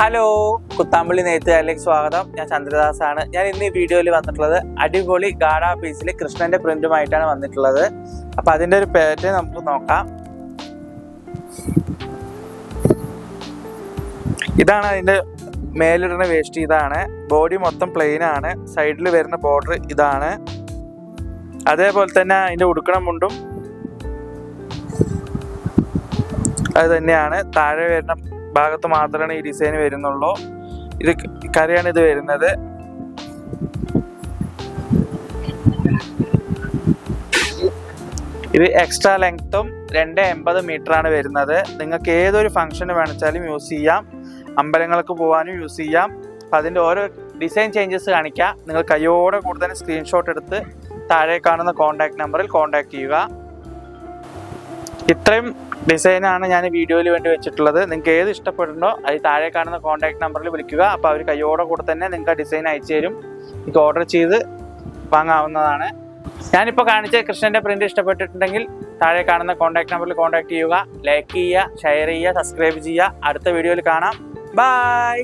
Hello Kuthampully നെയ്ത്തുകാരിലേക്ക് സ്വാഗതം. ഞാൻ ചന്ദ്രദാസ് ആണ് ഞാൻ ഇന്ന് ഈ വീഡിയോയിൽ വന്നിട്ടുള്ളത് അടിപൊളി ഗാഡ പീസിൽ കൃഷ്ണന്റെ പ്രിന്റുമായിട്ടാണ് വന്നിട്ടുള്ളത്. അപ്പൊ അതിന്റെ ഒരു പേറ്റ് നമുക്ക് നോക്കാം. ഇതാണ് അതിന്റെ മേലിടുന്ന വേസ്റ്റ്. ഇതാണ്. ബോഡി മൊത്തം പ്ലെയിൻ ആണ്. സൈഡിൽ വരുന്ന ബോർഡർ ഇതാണ്. അതേപോലെ തന്നെ അതിന്റെ ഉടുക്കണ മുണ്ടും അത് തന്നെയാണ്. താഴെ വരുന്ന ഭാഗത്ത് മാത്രമാണ് ഈ ഡിസൈൻ വരുന്നുള്ളൂ. ഇത് കരയാണ് ഇത് വരുന്നത്. ഇത് എക്സ്ട്രാ ലെങ്ത്തും രണ്ട് എൺപത് മീറ്റർ ആണ് വരുന്നത്. നിങ്ങൾക്ക് ഏതൊരു ഫംഗ്ഷന് വേണിച്ചാലും യൂസ് ചെയ്യാം. അമ്പലങ്ങൾക്ക് പോകാനും യൂസ് ചെയ്യാം. അപ്പം അതിന്റെ ഓരോ ഡിസൈൻ ചേഞ്ചസ് കാണിക്കാം. നിങ്ങൾ കയ്യോടെ കൂടുതൽ സ്ക്രീൻഷോട്ട് എടുത്ത് താഴെ കാണുന്ന കോൺടാക്ട് നമ്പറിൽ കോൺടാക്ട് ചെയ്യുക. ഇത്രയും ഡിസൈനാണ് ഞാൻ വീഡിയോയിൽ വേണ്ടി വെച്ചിട്ടുള്ളത്. നിങ്ങൾക്ക് ഏത് ഇഷ്ടപ്പെടുന്നോ അത് താഴെ കാണുന്ന കോൺടാക്ട് നമ്പറിൽ വിളിക്കുക. അപ്പോൾ അവർ കയ്യോടെ കൂടെ തന്നെ നിങ്ങൾക്ക് ആ ഡിസൈൻ അയച്ചു തരും. നിങ്ങൾക്ക് ഓർഡർ ചെയ്ത് വാങ്ങാവുന്നതാണ്. ഞാനിപ്പോൾ കാണിച്ച കൃഷ്ണന്റെ പ്രിന്റ് ഇഷ്ടപ്പെട്ടിട്ടുണ്ടെങ്കിൽ താഴെ കാണുന്ന കോൺടാക്ട് നമ്പറിൽ കോൺടാക്ട് ചെയ്യുക. ലൈക്ക് ചെയ്യുക ഷെയർ ചെയ്യുക സബ്സ്ക്രൈബ് ചെയ്യുക. അടുത്ത വീഡിയോയിൽ കാണാം. ബൈ